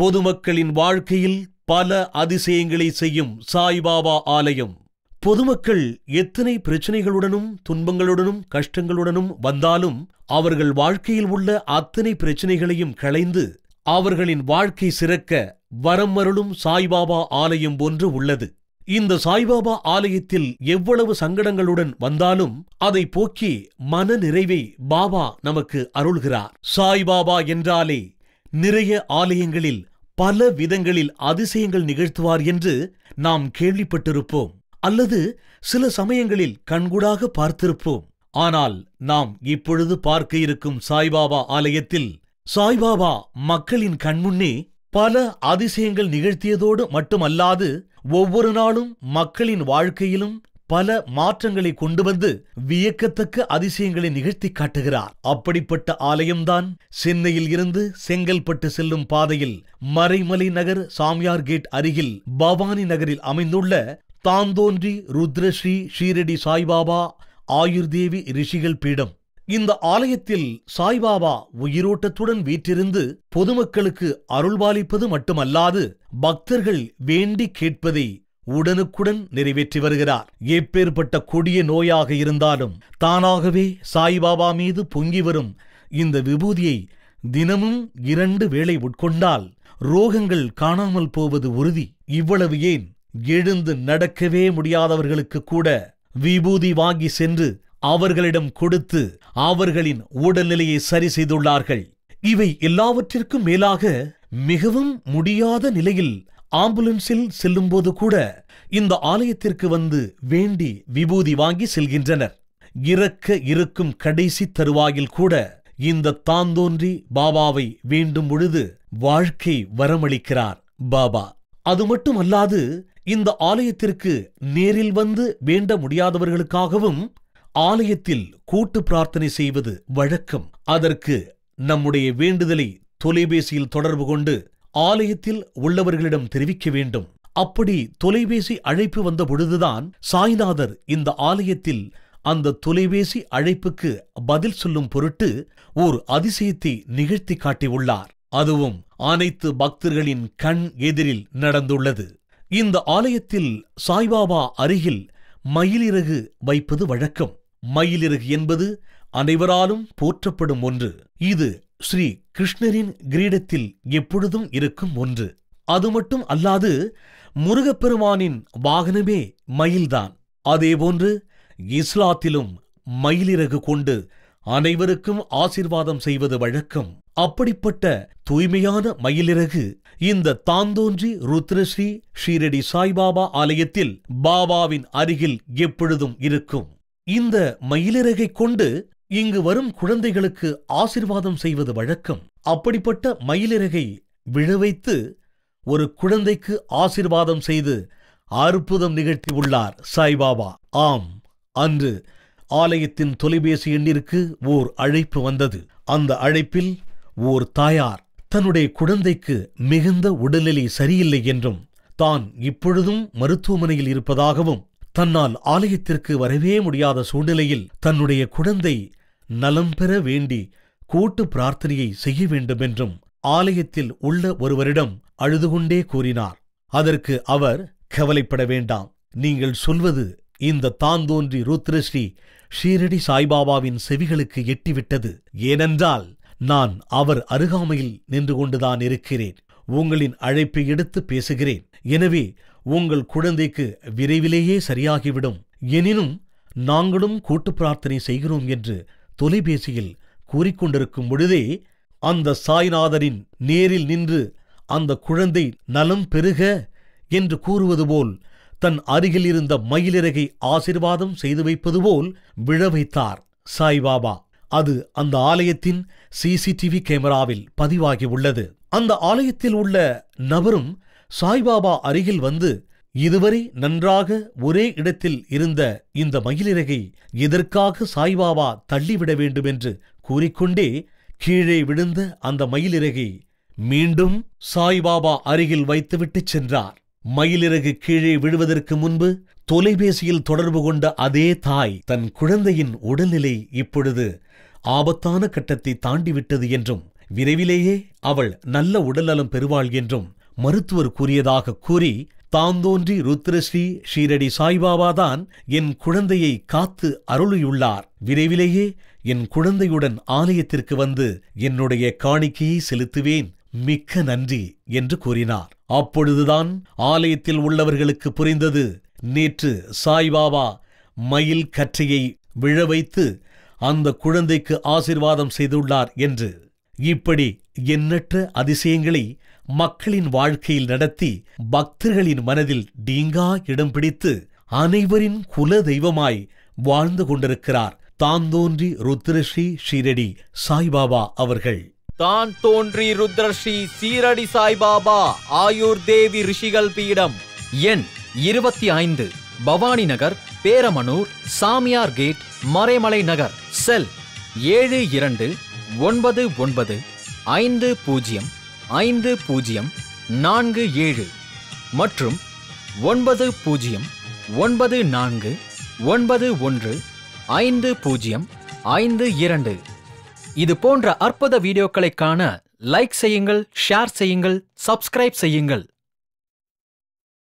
பொதுமக்களின் வாழ்க்கையில் பல அதிசயங்களை செய்யும் சாய்பாபா ஆலயம். பொதுமக்கள் எத்தனை பிரச்சனைகளுடனும் துன்பங்களுடனும் கஷ்டங்களுடனும் வந்தாலும் அவர்கள் வாழ்க்கையில் உள்ள அத்தனை பிரச்சனைகளையும் களைந்து அவர்களின் வாழ்க்கை சிறக்க வரம் அருளும் சாய்பாபா ஆலயம் ஒன்று உள்ளது. இந்த சாய்பாபா ஆலயத்தில் எவ்வளவு சங்கடங்களுடன் வந்தாலும் அதை போக்கி மன நிறைவை பாபா நமக்கு அருள்கிறார். சாய்பாபா என்றாலே நிறைய ஆலயங்களில் பல விதங்களில் அதிசயங்கள் நிகழ்த்துவார் என்று நாம் கேள்விப்பட்டிருப்போம் அல்லது சில சமயங்களில் கண்கூடாக பார்த்திருப்போம். ஆனால் நாம் இப்பொழுது பார்க்க இருக்கும் சாய்பாபா ஆலயத்தில் சாய்பாபா மக்களின் கண்முன்னே பல அதிசயங்கள் நிகழ்த்தியதோடு மட்டுமல்லாது ஒவ்வொரு நாளும் மக்களின் வாழ்க்கையிலும் பல மாற்றங்களை கொண்டு வந்து வியக்கத்தக்க அதிசயங்களை நிகழ்த்தி காட்டுகிறார். அப்படிப்பட்ட ஆலயம்தான் சென்னையில் இருந்து செங்கல்பட்டு செல்லும் பாதையில் மறைமலை நகர் சாமியார் கேட் அருகில் பவானி நகரில் அமைந்துள்ள தாந்தோன்றி ருத்ரஸ்ரீ ஷீரடி சாய்பாபா ஆயுர்தேவி ரிஷிகள் பீடம். இந்த ஆலயத்தில் சாய்பாபா உயிரோட்டத்துடன் வீற்றிருந்து பொதுமக்களுக்கு அருள்பாலிப்பது மட்டுமல்லாது பக்தர்கள் வேண்டி கேட்பதை உடனுக்குடன் நிறைவேற்றி வருகிறார். எப்பேற்பட்ட கொடிய நோயாக இருந்தாலும் தானாகவே சாய்பாபா மீது பொங்கி வரும் இந்த விபூதியை தினமும் இரண்டு வேளை உட்கொண்டால் ரோகங்கள் காணாமல் போவது உறுதி. இவ்வளவு ஏன்? எழுந்து நடக்கவே முடியாதவர்களுக்கு கூட விபூதி வாங்கி சென்று அவர்களிடம் கொடுத்து அவர்களின் உடல்நிலையை சரி செய்துள்ளார்கள். இவை எல்லாவற்றிற்கும் மேலாக மிகவும் முடியாத நிலையில் ஆம்புலன்ஸில் செல்லும்போது கூட இந்த ஆலயத்திற்கு வந்து வேண்டி விபூதி வாங்கி செல்கின்றனர். இறக்க இருக்கும் கடைசி தருவாயில் கூட இந்த தாந்தோன்றி பாபாவை வேண்டும் பொழுது வாழ்க்கை வரமளிக்கிறார் பாபா. அது மட்டுமல்லாது இந்த ஆலயத்திற்கு நேரில் வந்து வேண்ட முடியாதவர்களுக்காகவும் ஆலயத்தில் கூட்டு பிரார்த்தனை செய்வது வழக்கம். அதற்கு நம்முடைய வேண்டுதலை தொலைபேசியில் தொடர்பு கொண்டு ஆலயத்தில் உள்ளவர்களிடம் தெரிவிக்க வேண்டும். அப்படி தொலைபேசி அழைப்பு வந்த பொழுதுதான் சாய்நாதர் இந்த ஆலயத்தில் அந்த தொலைபேசி அழைப்புக்கு பதில் சொல்லும் பொருட்டு ஓர் அதிசயத்தை நிகழ்த்தி காட்டியுள்ளார். அதுவும் அனைத்து பக்தர்களின் கண் எதிரில் நடந்துள்ளது. இந்த ஆலயத்தில் சாய்பாபா அருகில் மயிலிறகு வைப்பது வழக்கம். மயிலிறகு என்பது அனைவராலும் போற்றப்படும் ஒன்று. இது ஸ்ரீ கிருஷ்ணரின் கிரீடத்தில் எப்பொழுதும் இருக்கும் ஒன்று. அது மட்டும் அல்லாது முருகப்பெருமானின் வாகனமே மயில்தான். அதேபோன்று இஸ்லாத்திலும் மயிலிறகு கொண்டு அனைவருக்கும் ஆசிர்வாதம் செய்வது வழக்கம். அப்படிப்பட்ட தூய்மையான மயிலிறகு இந்த தாந்தோன்றி ருத்ரஸ்ரீ ஷீரடி சாய்பாபா ஆலயத்தில் பாபாவின் அருகில் எப்பொழுதும் இருக்கும். இந்த மயிலிறகை கொண்டு இங்கு வரும் குழந்தைகளுக்கு ஆசிர்வாதம் செய்வது வழக்கம். அப்படிப்பட்ட மயிலிறகை விழவைத்து ஒரு குழந்தைக்கு ஆசிர்வாதம் செய்து அற்புதம் நிகழ்த்தியுள்ளார் சாய்பாபா. ஆம் அன்று ஆலயத்தின் தொலைபேசி எண்ணிற்கு ஓர் அழைப்பு வந்தது. அந்த அழைப்பில் ஓர் தாயார் தன்னுடைய குழந்தைக்கு மிகுந்த உடல்நிலை சரியில்லை என்றும் தான் இப்பொழுதும் மருத்துவமனையில் இருப்பதாகவும் தன்னால் ஆலயத்திற்கு வரவே முடியாத சூழ்நிலையில் தன்னுடைய குழந்தை நலம் பெற வேண்டி கூட்டு பிரார்த்தனையை செய்ய வேண்டுமென்றும் ஆலயத்தில் உள்ள ஒருவரிடம் அழுது கொண்டே கூறினார். அதற்கு அவர் கவலைப்பட வேண்டாம். நீங்கள் சொல்வது இந்த தாந்தோன்றி ருத்ரஸ்ரீ ஷீரடி சாய்பாபாவின் செவிகளுக்கு எட்டிவிட்டது. ஏனென்றால் நான் அவர் அருகாமையில் நின்று கொண்டுதான் இருக்கிறேன். உங்களின் அழைப்பை எடுத்து பேசுகிறேன். எனவே உங்கள் குழந்தைக்கு விரைவிலேயே சரியாகிவிடும். எனினும் நாங்களும் கூட்டு பிரார்த்தனை செய்கிறோம் என்று தொலைபேசியில் கூறிக்கொண்டிருக்கும் பொழுதே அந்த சாய்நாதரின் நேரில் நின்று அந்த குழந்தை நலம் பெருக என்று கூறுவது போல் தன் அருகில் இருந்த மயிலிறகை ஆசிர்வாதம் செய்து வைப்பது போல் விழ வைத்தார். சாய்பாபா அது அந்த ஆலயத்தின் சிசிடிவி கேமராவில் பதிவாகி உள்ளது. அந்த ஆலயத்தில் உள்ள நபரும் சாய்பாபா அருகில் வந்து இதுவரை நன்றாக ஒரே இடத்தில் இருந்த இந்த மயிலிறகை எதற்காக சாய்பாபா தள்ளிவிட வேண்டும் என்று கூறிக்கொண்டே கீழே விழுந்த அந்த மயிலிறகை மீண்டும் சாய்பாபா அருகில் வைத்துவிட்டுச் சென்றார். மயிலிறகு கீழே விழுவதற்கு முன்பு தொலைபேசியில் தொடர்பு கொண்ட அதே தாய் தன் குழந்தையின் உடல்நிலை இப்பொழுது ஆபத்தான கட்டத்தை தாண்டிவிட்டது என்றும் விரைவிலேயே அவள் நல்ல உடல்நலம் பெறுவாள் என்றும் மருத்துவர் கூறியதாக கூறி தாந்தோன்றி ருத்ரஸ்ரீ ஷீரடி சாய்பாபாதான் என் குழந்தையை காத்து அருளியுள்ளார். விரைவிலேயே என் குழந்தையுடன் ஆலயத்திற்கு வந்து என்னுடைய காணிக்கையை செலுத்துவேன். மிக்க நன்றி என்று கூறினார். அப்பொழுதுதான் ஆலயத்தில் உள்ளவர்களுக்கு புரிந்தது. நேற்று சாய்பாபா மயில் கற்றையை விழ வைத்து அந்த குழந்தைக்கு ஆசிர்வாதம் செய்துள்ளார் என்று. இப்படி எண்ணற்ற அதிசயங்களை மக்களின் வாழ்க்கையில் நடத்தி பக்தர்களின் மனதில் டீங்கா இடம் பிடித்து அனைவரின் குல தெய்வமாய் வாழ்ந்து கொண்டிருக்கிறார் தான் தோன்றி ருத்ரஸ்ரீ ஷீரடி சாய்பாபா அவர்கள். தான் தோன்றி ருத்ரஸ்ரீ சீரடி சாய்பாபா ஆயுர் தேவி ரிஷிகள் பீடம். எண் இருபத்தி ஐந்து. பவானி நகர் பேரமனூர் சாமியார் கேட் மறைமலை நகர் செல் ஏழு இரண்டு ஒன்பது ஒன்பது ஐந்து பூஜ்ஜியம். ஐந்து பூஜ்ஜியம் நான்கு ஏழு மற்றும் ஒன்பது பூஜ்ஜியம் ஒன்பது நான்கு ஒன்பது ஒன்று ஐந்து பூஜ்ஜியம் ஐந்து இரண்டு. இது போன்ற அற்புத வீடியோக்களை காண லைக் செய்யுங்கள் ஷேர் செய்யுங்கள் சப்ஸ்கிரைப் செய்யுங்கள்.